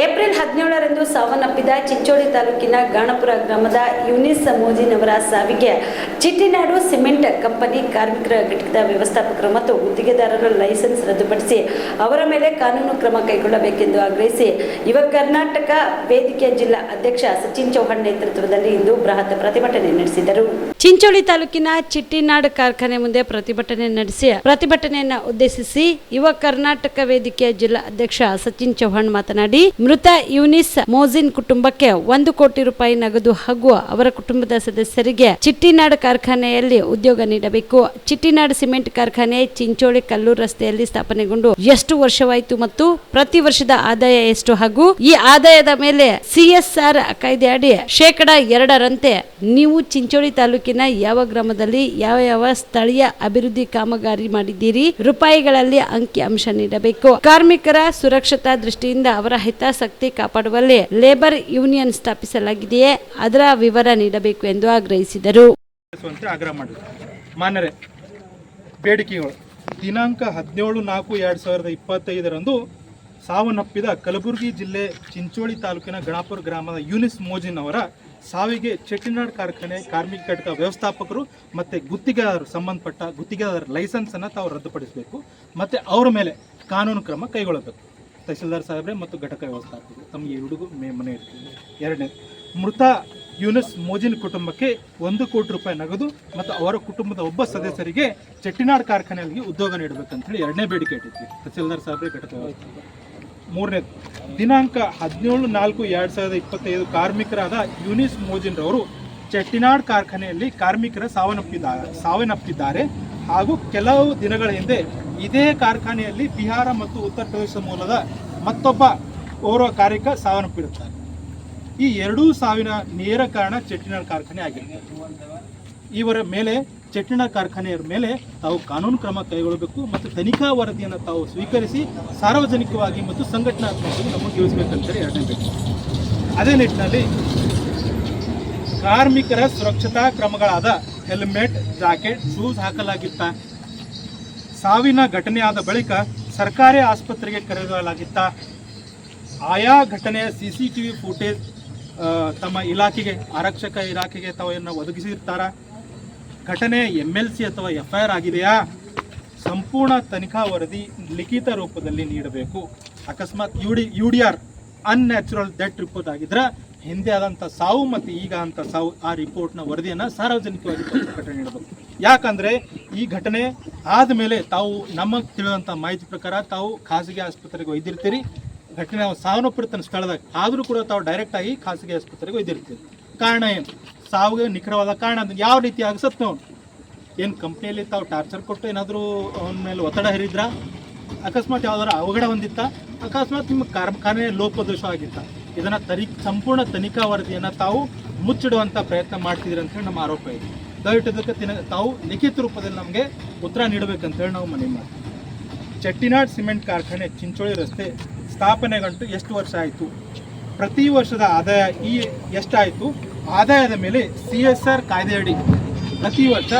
April ಹದಿನೇಳರಂದು ಸಾವನ್ನಪ್ಪಿದ ಚಿಂಚೋಳಿ ತಾಲೂಕಿನ ಗಾಣಪುರ ಗ್ರಾಮದ ಯುನಿಸ್ ಮೋಜಿನವರ ಸಾವಿಗೆ ಚಿಟ್ಟಿನಾಡು ಸಿಮೆಂಟ್ ಕಂಪನಿ ಕಾರ್ಮಿಕರ ಘಟಕದ ವ್ಯವಸ್ಥಾಪಕರು ಮತ್ತು ಗುತ್ತಿಗೆದಾರರ ಲೈಸೆನ್ಸ್ ರದ್ದುಪಡಿಸಿ ಅವರ ಮೇಲೆ ಕಾನೂನು ಕ್ರಮ ಕೈಗೊಳ್ಳಬೇಕೆಂದು ಆಗ್ರಹಿಸಿ ಯುವ ಕರ್ನಾಟಕ ವೇದಿಕೆ ಜಿಲ್ಲಾ ಅಧ್ಯಕ್ಷ ಸಚಿನ್ ಚೌಹಾಣ್ ನೇತೃತ್ವದಲ್ಲಿ ಇಂದು ಬೃಹತ್ ಪ್ರತಿಭಟನೆ ನಡೆಸಿದರು. ಚಿಂಚೋಳಿ ತಾಲೂಕಿನ ಚಿಟ್ಟಿನಾಡು ಕಾರ್ಖಾನೆ ಮುಂದೆ ಪ್ರತಿಭಟನೆ ನಡೆಸಿ ಪ್ರತಿಭಟನೆಯನ್ನು ಉದ್ದೇಶಿಸಿ ಯುವ ಕರ್ನಾಟಕ ವೇದಿಕೆಯ ಜಿಲ್ಲಾ ಅಧ್ಯಕ್ಷ ಸಚಿನ್ ಚೌಹಾಣ್ ಮಾತನಾಡಿ ಮೃತ ಯುನಿಸ್ ಮೋಜಿನ್ ಕುಟುಂಬಕ್ಕೆ ಒಂದು ಕೋಟಿ ರೂಪಾಯಿ ನಗದು ಹಾಗೂ ಅವರ ಕುಟುಂಬದ ಸದಸ್ಯರಿಗೆ ಚಿಟ್ಟಿನಾಡ್ ಕಾರ್ಖಾನೆಯಲ್ಲಿ ಉದ್ಯೋಗ ನೀಡಬೇಕು. ಚಿಟ್ಟಿನಾಡ್ ಸಿಮೆಂಟ್ ಕಾರ್ಖಾನೆ ಚಿಂಚೋಳಿ ಕಲ್ಲೂರು ರಸ್ತೆಯಲ್ಲಿ ಸ್ಥಾಪನೆಗೊಂಡು ಎಷ್ಟು ವರ್ಷವಾಯಿತು ಮತ್ತು ಪ್ರತಿ ವರ್ಷದ ಆದಾಯ ಎಷ್ಟು? ಹಾಗೂ ಈ ಆದಾಯದ ಮೇಲೆ ಸಿಎಸ್ಆರ್ ಕಾಯ್ದೆ ಅಡಿ ಶೇಕಡ ಎರಡರಂತೆ ನೀವು ಚಿಂಚೋಳಿ ತಾಲೂಕಿನ ಯಾವ ಗ್ರಾಮದಲ್ಲಿ ಯಾವ ಯಾವ ಸ್ಥಳೀಯ ಅಭಿವೃದ್ಧಿ ಕಾಮಗಾರಿ ಮಾಡಿದ್ದೀರಿ? ರೂಪಾಯಿಗಳಲ್ಲಿ ಅಂಕಿ ಅಂಶ ನೀಡಬೇಕು. ಕಾರ್ಮಿಕರ ಸುರಕ್ಷತಾ ದೃಷ್ಟಿಯಿಂದ ಅವರ ಹಿತಾಸಕ್ತಿ ಕಾಪಾಡುವಲ್ಲಿ ಲೇಬರ್ ಯೂನಿಯನ್ ಸ್ಥಾಪಿಸಲಾಗಿದೆಯೇ ಅದರ ವಿವರ ನೀಡಬೇಕು ಎಂದು ಆಗ್ರಹಿಸಿದರು. ಆಗ್ರಹ ಮಾನ್ಯರೇ, ಬೇಡಿಕೆಗಳು. ದಿನಾಂಕ ಹದಿನೇಳು ನಾಲ್ಕು ಎರಡು ಸಾವಿರದ ಇಪ್ಪತ್ತೈದರಂದು ಸಾವನ್ನಪ್ಪಿದ ಕಲಬುರಗಿ ಜಿಲ್ಲೆ ಚಿಂಚೋಳಿ ತಾಲೂಕಿನ ಗಣಾಪುರ ಗ್ರಾಮದ ಯೂನಿಸ್ ಮೋಜಿನ್ ಅವರ ಸಾವಿಗೆ ಚೆಟ್ಟಿನಾಡ್ ಕಾರ್ಖಾನೆ ಕಾರ್ಮಿಕ ಘಟಕ ವ್ಯವಸ್ಥಾಪಕರು ಮತ್ತು ಗುತ್ತಿಗೆದಾರರು ಸಂಬಂಧಪಟ್ಟ ಗುತ್ತಿಗೆದಾರರ ಲೈಸೆನ್ಸನ್ನು ತಾವು ರದ್ದುಪಡಿಸಬೇಕು. ಮತ್ತು ಅವರ ಮೇಲೆ ಕಾನೂನು ಕ್ರಮ ಕೈಗೊಳ್ಳಬೇಕು. ತಹಸೀಲ್ದಾರ್ ಸಾಹೇಬ್ರೆ ಮತ್ತು ಘಟಕ ವ್ಯವಸ್ಥಾಪಕರು. ತಮಗೆ ಎರಡಿಗೂ ಮೇ ಮನೆ ಇರ್ತೀವಿ ಎರಡನೇ, ಮೃತ ಯೂನಸ್ ಮೋಜಿನ್ ಕುಟುಂಬಕ್ಕೆ ಒಂದು ಕೋಟಿ ರೂಪಾಯಿ ನಗದು ಮತ್ತು ಅವರ ಕುಟುಂಬದ ಒಬ್ಬ ಸದಸ್ಯರಿಗೆ ಚೆಟ್ಟಿನಾಡ್ ಕಾರ್ಖಾನೆಯಲ್ಲಿ ಉದ್ಯೋಗ ನೀಡಬೇಕಂತೇಳಿ ಎರಡನೇ ಬೇಡಿಕೆ ಇಟ್ಟಿದ್ವಿ. ತಹಸೀಲ್ದಾರ್ ಸಾಹೇಬ್ರೆ, ಘಟಕ ವ್ಯವಸ್ಥಾಪಕರು. ಮೂರನೇ, ದಿನಾಂಕ ಹದಿನೇಳು ನಾಲ್ಕು ಎರಡು ಸಾವಿರದ ಇಪ್ಪತ್ತೈದು ಕಾರ್ಮಿಕರಾದ ಯೂನಿಸ್ ಮೋಜಿನ್ರವರು ಚೆಟ್ಟಿನಾಡ್ ಕಾರ್ಖಾನೆಯಲ್ಲಿ ಕಾರ್ಮಿಕರ ಸಾವನ್ನಪ್ಪಿದ್ದಾರೆ ಸಾವನ್ನಪ್ಪಿದ್ದಾರೆ. ಹಾಗೂ ಕೆಲವು ದಿನಗಳ ಹಿಂದೆ ಇದೇ ಕಾರ್ಖಾನೆಯಲ್ಲಿ ಬಿಹಾರ ಮತ್ತು ಉತ್ತರ ಪ್ರದೇಶ ಮೂಲದ ಮತ್ತೊಬ್ಬ ಓರ್ವ ಕಾರ್ಮಿಕ ಸಾವನ್ನಪ್ಪಿರುತ್ತಾರೆ. ಈ ಎರಡೂ ಸಾವಿನ ನೇರ ಕಾರಣ ಚೆಟ್ಟಿನಾರ್ ಕಾರ್ಖಾನೆ ಆಗಿದೆ ಇವರ ಮೇಲೆ ಚೆಟ್ಟಿನಾರ್ ಕಾರ್ಖಾನೆಯರ ಮೇಲೆ ತಾವು ಕಾನೂನು ಕ್ರಮ ಕೈಗೊಳ್ಳಬೇಕು ಮತ್ತು ತನಿಖಾ ವರದಿಯನ್ನು ತಾವು ಸ್ವೀಕರಿಸಿ ಸಾರ್ವಜನಿಕವಾಗಿ ಮತ್ತು ಸಂಘಟನಾತ್ಮಕವಾಗಿ ನಮಗೆ ತಿಳಿಸಬೇಕಂತೇಳಿ ಎರಡನೇ ಬೇಕು. ಅದೇ ನಿಟ್ಟಿನಲ್ಲಿ ಕಾರ್ಮಿಕರ ಸುರಕ್ಷತಾ ಕ್ರಮಗಳಾದ ಹೆಲ್ಮೆಟ್, ಜಾಕೆಟ್, ಶೂಸ್ ಹಾಕಲಾಗಿತ್ತ. ಸಾವಿನ ಘಟನೆಯಾದ ಬಳಿಕ ಸರ್ಕಾರಿ ಆಸ್ಪತ್ರೆಗೆ ಕರೆದೊಯ್ಯಲಾಗಿತ್ತ. ಆಯಾ ಘಟನೆಯ C C T V footage ತಮ್ಮ ಇಲಾಖೆಗೆ, ಆರಕ್ಷಕ ಇಲಾಖೆಗೆ ತಾವನ್ನು ಒದಗಿಸಿರ್ತಾರ? ಘಟನೆ ಎಂ ಎಲ್ ಸಿ ಅಥವಾ ಎಫ್ ಐ ಆರ್ ಆಗಿದೆಯಾ? ಸಂಪೂರ್ಣ ತನಿಖಾ ವರದಿ ಲಿಖಿತ ರೂಪದಲ್ಲಿ ನೀಡಬೇಕು. ಅಕಸ್ಮಾತ್ U D U D R unnatural death report ಆಗಿದ್ರೆ ಹಿಂದೆ ಆದಂಥ ಸಾವು ಮತ್ತು ಈಗ ಅಂಥ ಸಾವು ಆ ರಿಪೋರ್ಟ್ನ ವರದಿಯನ್ನು ಸಾರ್ವಜನಿಕವಾಗಿ ಪ್ರಕಟಣೆ ನೀಡಬೇಕು. ಯಾಕಂದರೆ ಈ ಘಟನೆ ಆದಮೇಲೆ ತಾವು ನಮಗೆ ತಿಳಿದಂಥ ಮಾಹಿತಿ ಪ್ರಕಾರ ತಾವು ಖಾಸಗಿ ಆಸ್ಪತ್ರೆಗೆ ಒಯ್ದಿರ್ತೀರಿ. ಘಟನೆ ಸಾವನ್ನಪ್ಪಿರ್ತಾನೆ ಸ್ಥಳದಾಗ ಆದರೂ ಕೂಡ ತಾವು ಡೈರೆಕ್ಟಾಗಿ ಖಾಸಗಿ ಆಸ್ಪತ್ರೆಗೆ ಒಯ್ದಿರ್ತೀರಿ. ಕಾರಣ ಏನು? ಸಾವಿಗೆ ನಿಖರವಾದ ಕಾರಣ ಅದನ್ನು ಯಾವ ರೀತಿ ಆಗಿಸತ್ತೆ ಅವನು ಏನು ಕಂಪ್ನಿಯಲ್ಲಿ ತಾವು ಟಾರ್ಚರ್ ಕೊಟ್ಟು ಏನಾದರೂ ಅವನ ಮೇಲೆ ಒತ್ತಡ ಹೇರಿದ್ರ? ಅಕಸ್ಮಾತ್ ಯಾವ್ದಾದ್ರು ಅವಘಡ ಹೊಂದಿತ್ತ? ಅಕಸ್ಮಾತ್ ನಿಮ್ಮ ಕಾರ್ಖಾನೆ ಲೋಪದೋಷ ಆಗಿತ್ತ? ಇದನ್ನು ತರಿ ಸಂಪೂರ್ಣ ತನಿಖಾ ವರದಿಯನ್ನು ತಾವು ಮುಚ್ಚಿಡುವಂಥ ಪ್ರಯತ್ನ ಮಾಡ್ತಿದ್ದೀರಿ ಅಂತ ಹೇಳಿ ನಮ್ಮ ಆರೋಪ ಇದೆ. ದಯವಿಟ್ಟು ಇದಕ್ಕೆ ತಿನ ತಾವು ಲಿಖಿತ ರೂಪದಲ್ಲಿ ನಮಗೆ ಉತ್ತರ ನೀಡಬೇಕಂತ ಹೇಳಿ ನಾವು ಮನವಿ ಮಾಡ್ತೀವಿ. ಚೆಟ್ಟಿನಾಡ್ ಸಿಮೆಂಟ್ ಕಾರ್ಖಾನೆ ಚಿಂಚೋಳಿ ರಸ್ತೆ ಸ್ಥಾಪನೆಗಂಟು ಎಷ್ಟು ವರ್ಷ ಆಯಿತು? ಪ್ರತಿ ವರ್ಷದ ಆದಾಯ ಈ ಎಷ್ಟಾಯಿತು? ಆದಾಯದ ಮೇಲೆ ಸಿ ಎಸ್ ಆರ್ ಕಾಯ್ದೆಯಡಿ ಪ್ರತಿ ವರ್ಷ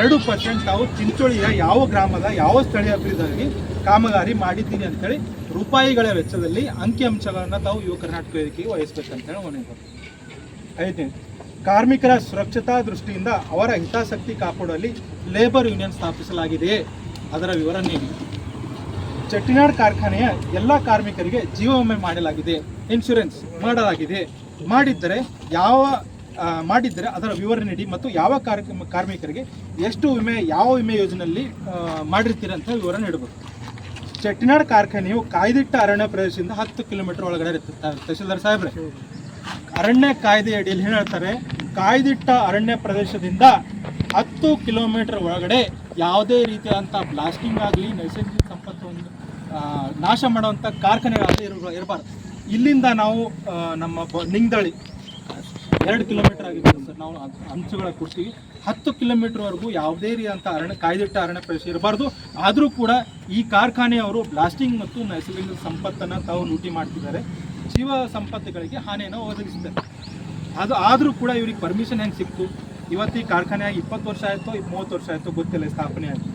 ಎರಡು ಪರ್ಸೆಂಟ್ ತಾವು ಚಿಂಚೋಳಿಯ ಯಾವ ಗ್ರಾಮದ ಯಾವ ಸ್ಥಳೀಯ ಅಭಿವೃದ್ಧಿಗಾಗಿ ಕಾಮಗಾರಿ ಮಾಡಿದ್ದೀನಿ ಅಂತೇಳಿ ರೂಪಾಯಿಗಳ ವೆಚ್ಚದಲ್ಲಿ ಅಂಕಿಅಂಶಗಳನ್ನು ತಾವು ಯುವ ಕರ್ನಾಟಕ ವೇದಿಕೆಗೆ ವಹಿಸಬೇಕಂತೇಳಿ ಮನವಿ ಮಾಡ್ತೀನಿ. ಐದನೇ ಕಾರ್ಮಿಕರ ಸುರಕ್ಷತಾ ದೃಷ್ಟಿಯಿಂದ ಅವರ ಹಿತಾಸಕ್ತಿ ಕಾಪಾಡುವಲ್ಲಿ ಲೇಬರ್ ಯೂನಿಯನ್ ಸ್ಥಾಪಿಸಲಾಗಿದೆಯೇ? ಅದರ ವಿವರ ನೀಡಿ. ಚಟ್ಟಿನಾಡ್ ಕಾರ್ಖಾನೆಯ ಎಲ್ಲ ಕಾರ್ಮಿಕರಿಗೆ ಜೀವ ವಿಮೆ ಮಾಡಲಾಗಿದೆ. ಇನ್ಶೂರೆನ್ಸ್ ಮಾಡಲಾಗಿದೆ. ಮಾಡಿದ್ದರೆ ಯಾವ ಮಾಡಿದ್ದರೆ ಅದರ ವಿವರ ನೀಡಿ ಮತ್ತು ಯಾವ ಕಾರ್ಮಿಕರಿಗೆ ಎಷ್ಟು ವಿಮೆ, ಯಾವ ವಿಮೆ ಯೋಜನೆಯಲ್ಲಿ ಮಾಡಿರ್ತೀರಂತ ವಿವರ ನೀಡಬೇಕು ಚೆಟ್ಟಿನಾಡ್ ಕಾರ್ಖಾನೆಯು ಕಾಯ್ದಿಟ್ಟ ಅರಣ್ಯ ಪ್ರದೇಶದಿಂದ ಹತ್ತು ಕಿಲೋಮೀಟರ್ ಒಳಗಡೆ ಇರುತ್ತೆ ತಹಸೀಲ್ದಾರ್ ಸಾಹೇಬ್ರೆ. ಅರಣ್ಯ ಕಾಯ್ದೆ ಅಡಿಯಲ್ಲಿ ಏನು ಹೇಳ್ತಾರೆ? ಕಾಯ್ದಿಟ್ಟ ಅರಣ್ಯ ಪ್ರದೇಶದಿಂದ ಹತ್ತು ಕಿಲೋಮೀಟರ್ ಒಳಗಡೆ ಯಾವುದೇ ರೀತಿಯಾದಂಥ ಬ್ಲಾಸ್ಟಿಂಗ್ ಆಗಲಿ, ನೈಸರ್ಗಿಕ ಸಂಪತ್ತು ಒಂದು ನಾಶ ಮಾಡುವಂಥ ಕಾರ್ಖಾನೆಗಳಾಗಲಿ ಇರ ಇರಬಾರ್ದು. ಇಲ್ಲಿಂದ ನಾವು ನಮ್ಮ ನಿಂಗದಳಿ ಎರಡು ಕಿಲೋಮೀಟರ್ ಆಗಿತ್ತು ಸರ್. ನಾವು ಅಂಚುಗಳ ಕೊಡ್ತೀವಿ ಹತ್ತು ಕಿಲೋಮೀಟರ್ವರೆಗೂ ಯಾವುದೇ ರೀತಿಯಂಥ ಅರಣ್ಯ, ಕಾಯ್ದಿಟ್ಟ ಅರಣ್ಯ ಪ್ರದೇಶ ಇರಬಾರ್ದು. ಆದರೂ ಕೂಡ ಈ ಕಾರ್ಖಾನೆಯವರು ಬ್ಲಾಸ್ಟಿಂಗ್ ಮತ್ತು ನೈಸರ್ಗಿಕ ಸಂಪತ್ತನ್ನು ತಾವು ಲೂಟಿ ಮಾಡ್ತಿದ್ದಾರೆ. ಜೀವ ಸಂಪತ್ತುಗಳಿಗೆ ಹಾನಿಯನ್ನು ಒದಗಿಸಿದ್ದಾರೆ ಅದು ಆದರೂ ಕೂಡ ಇವ್ರಿಗೆ ಪರ್ಮಿಷನ್ ಹೆಂಗೆ ಸಿಕ್ತು? ಇವತ್ತು ಈ ಕಾರ್ಖಾನೆ ಇಪ್ಪತ್ತು ವರ್ಷ ಆಯಿತು ಮೂವತ್ತು ವರ್ಷ ಆಯಿತು ಗೊತ್ತಿಲ್ಲ ಸ್ಥಾಪನೆ ಆಯಿತು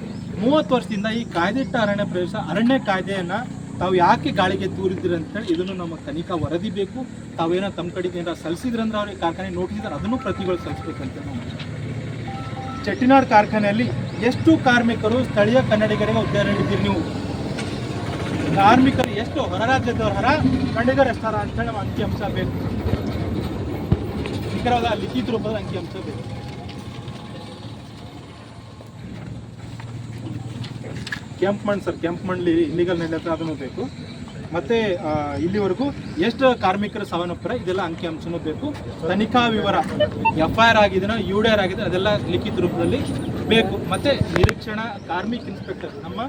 ಮೂವತ್ತು ವರ್ಷದಿಂದ ಈ ಕಾಯ್ದಿಟ್ಟ ಅರಣ್ಯ ಪ್ರದೇಶ, ಅರಣ್ಯ ಕಾಯ್ದೆಯನ್ನು ತಾವು ಯಾಕೆ ಗಾಳಿಗೆ ತೂರಿದ್ರಿ ಅಂತೇಳಿ ಇದನ್ನು ನಮ್ಮ ತನಿಖಾ ವರದಿ ಬೇಕು. ತಾವೇನೋ ತಮ್ಮ ಕಡೆಗೆ ಏನಾರ ಸಲ್ಲಿಸಿದ್ರಂದ್ರೆ ಅವ್ರಿಗೆ ಕಾರ್ಖಾನೆ ನೋಟಿಸ್ ಇದ್ದಾರೆ ಅದನ್ನು ಪ್ರತಿಗಳು ಸಲ್ಲಿಸ್ಬೇಕಂತ ನಾವು ಚೆಟ್ಟಿನಾಡ್ ಕಾರ್ಖಾನೆಯಲ್ಲಿ ಎಷ್ಟು ಕಾರ್ಮಿಕರು ಸ್ಥಳೀಯ ಕನ್ನಡಿಗರಿಗೆ ಉದ್ಯೋಗ ನೀಡಿದ್ದೀರಿ ನೀವು? ಕಾರ್ಮಿಕರು ಎಷ್ಟು ಹೊರ ರಾಜ್ಯದವ್ರ ಹರ? ಕನ್ನಡಿಗರು ಎಷ್ಟಾರ ಅಂತೇಳಿ ನಮ್ಮ ಅಂಕಿಅಂಶ ಬೇಕು. ನಿಖರವಾದ ಲಿಖಿತ ರೂಪದ ಅಂಕಿಅಂಶ ಬೇಕು. ಕೆಂಪು ಮಣ್ಣು ಸರ್, ಕೆಂಪು ಮಣ್ಣಲ್ಲಿ ಇಲ್ಲಿಗಲ್ ಹತ್ರ ಅದನ್ನು ಬೇಕು. ಮತ್ತೆ ಇಲ್ಲಿವರೆಗೂ ಎಷ್ಟು ಕಾರ್ಮಿಕರು ಸಾವನ್ನಪ್ಪರ ಇದೆಲ್ಲ ಅಂಕಿಅಂಶನೂ ಬೇಕು. ತನಿಖಾ ವಿವರ ಎಫ್ ಐ ಆರ್ ಆಗಿದೆನೋ ಯು ಡಿ ಆರ್ ಆಗಿದೆ ಅದೆಲ್ಲ ಲಿಖಿತ ರೂಪದಲ್ಲಿ ಬೇಕು. ಮತ್ತೆ ನಿರೀಕ್ಷಣಾ ಕಾರ್ಮಿಕ ಇನ್ಸ್ಪೆಕ್ಟರ್ ನಮ್ಮ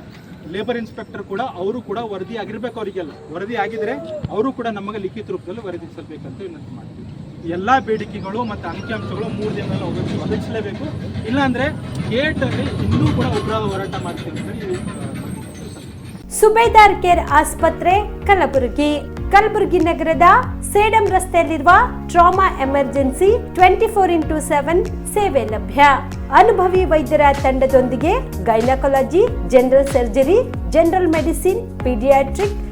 ಲೇಬರ್ ಇನ್ಸ್ಪೆಕ್ಟರ್ ಕೂಡ, ಅವರು ಕೂಡ ವರದಿ ಆಗಿರ್ಬೇಕು ಅವರಿಗೆಲ್ಲ. ವರದಿ ಆಗಿದ್ರೆ, ಅವರು ಕೂಡ ನಮಗೆ ಲಿಖಿತ ರೂಪದಲ್ಲಿ ವರದಿ ಸಲ್ಬೇಕಂತ ವಿನಂತಿ ಮಾಡ್ತೀವಿ. ಎಲ್ಲ ಬೇಡಿಕೆಗಳು ಮತ್ತು ಅಂಕಿಅಂಶಗಳು ಮೂರು ದಿನದಲ್ಲಿ ಒದಗಿಸಿ ಒದಗಿಸಲೇಬೇಕು. ಇಲ್ಲಾಂದ್ರೆ ಗೇಟಲ್ಲಿ ಇನ್ನೂ ಕೂಡ ಉಗ್ರವಾದ ಹೋರಾಟ ಮಾಡ್ತೀವಿ ಸುಬೇದಾರ್ ಕೇರ್ ಆಸ್ಪತ್ರೆ, ಕಲಬುರಗಿ. ಕಲಬುರಗಿ ನಗರದ ಸೇಡಂ ರಸ್ತೆಯಲ್ಲಿರುವ trauma emergency twenty four into seven ಸೇವೆ ಲಭ್ಯ. ಅನುಭವಿ ವೈದ್ಯರ ತಂಡದೊಂದಿಗೆ gynaecology, general surgery, general medicine, paediatric